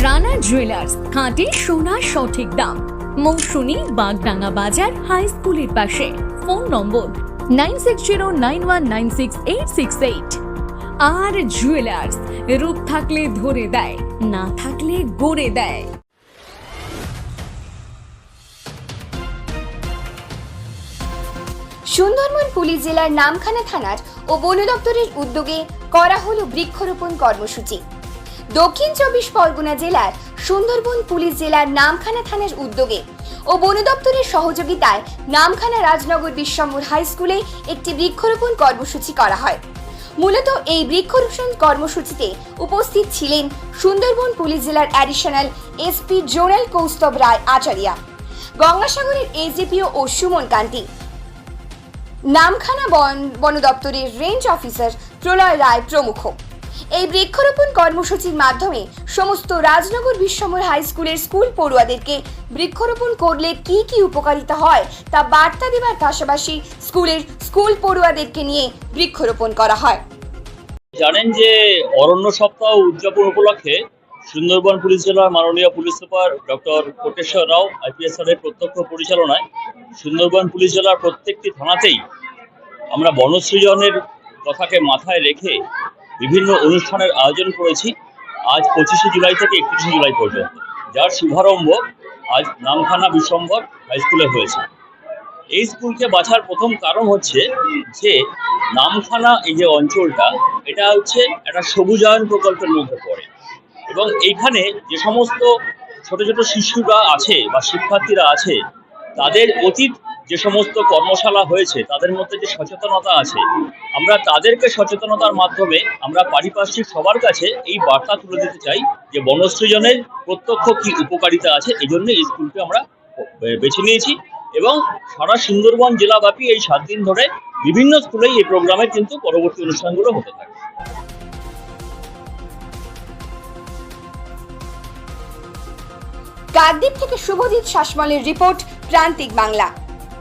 Rana jewellers খাঁটি সোনার সঠিক দাম। মৌসুমী বাগডাঙ্গা বাজার হাই স্কুলের পাশে। Phone number nine six zero nine one nine six eight six eight আর জুয়েলার্স রূপ থাকলে ধরে দেয়, না থাকলে গড়ে দেয়। সুন্দরবন পুলিশ জেলার নামখানা ও বন উদ্যোগে করা হলো বৃক্ষরোপণ কর্মসূচি। দক্ষিণ চব্বিশ পরগনা জেলার সুন্দরবন পুলিশ জেলার নামখানা থানার উদ্যোগে ও বন দপ্তরের সহযোগিতায় নামখানা রাজনগর বিশ্বম্বর হাই স্কুলে একটি বৃক্ষরোপণ কর্মসূচি করা হয়। মূলত এই বৃক্ষরোপণ কর্মসূচিতে উপস্থিত ছিলেন সুন্দরবন পুলিশ জেলার additional SP zonal Kaustav Roy Acharya, গঙ্গাসাগরের SDPO ও সুমন কান্তি, নামখানা বন বন দপ্তরের রেঞ্জ অফিসার প্রলয় রায় প্রমুখ। এই বৃক্ষরোপণ কর্মসূচির মাধ্যমে সমস্ত রাজনগর বিশ্বমর হাই স্কুলের স্কুল পড়ুয়াদেরকে বৃক্ষরোপণ করলে কি কি উপকারিতা হয় তা বার্তা দেবার পাশাপাশি স্কুলের স্কুল পড়ুয়াদেরকে নিয়ে বৃক্ষরোপণ করা হয়। জানেন যে অরণ্য সপ্তাহ উদযাপন উপলক্ষে সুন্দরবন পুলিশ জেলার মাননীয় police super doctor Koteswar Rao IPS এর প্রত্যক্ষ পরিচালনায় সুন্দরবন পুলিশ জেলার প্রত্যেকটি থানাতেই আমরা বনসৃজনের কথাকে মাথায় রেখে বিভিন্ন অনুষ্ঠানের আয়োজন করেছি। আজ পঁচিশে জুলাই থেকে একত্রিশে জুলাই পর্যন্ত। যার শুভারম্ভ আজ নামখানা বিশ্বম্বর হাই স্কুলে হয়েছে। এই স্কুলকে বাছার প্রথম কারণ হচ্ছে যে, নামখানা এই যে অঞ্চলটা, এটা হচ্ছে একটা সবুজায়ন প্রকল্পের মধ্যে পড়ে। এবং এইখানে যে সমস্ত ছোট ছোট শিশুরা আছে বা শিক্ষার্থীরা আছে, তাদের অতীত যে সমস্ত কর্মশালা হয়েছে, তাদের মধ্যে যে সচেতনতা আছে, আমরা তাদেরকে সচেতনতার মাধ্যমে আমরা পারিপার্শ্বিক সবার কাছে এই বার্তা তুলে দিতে চাই যে বনসৃজনের প্রত্যক্ষ কি উপকারিতা আছে, এই জন্য এই স্কুলকে আমরা বেছে নিয়েছি এবং সারা সুন্দরবন জেলাব্যাপী এই সাত দিন ধরে বিভিন্ন স্কুলেই এই প্রোগ্রামের কিন্তু পরবর্তী অনুষ্ঠানগুলো হতে থাকে। কাকদ্বীপ থেকে শুভজিৎ শাসমলের রিপোর্ট প্রান্তিক বাংলা।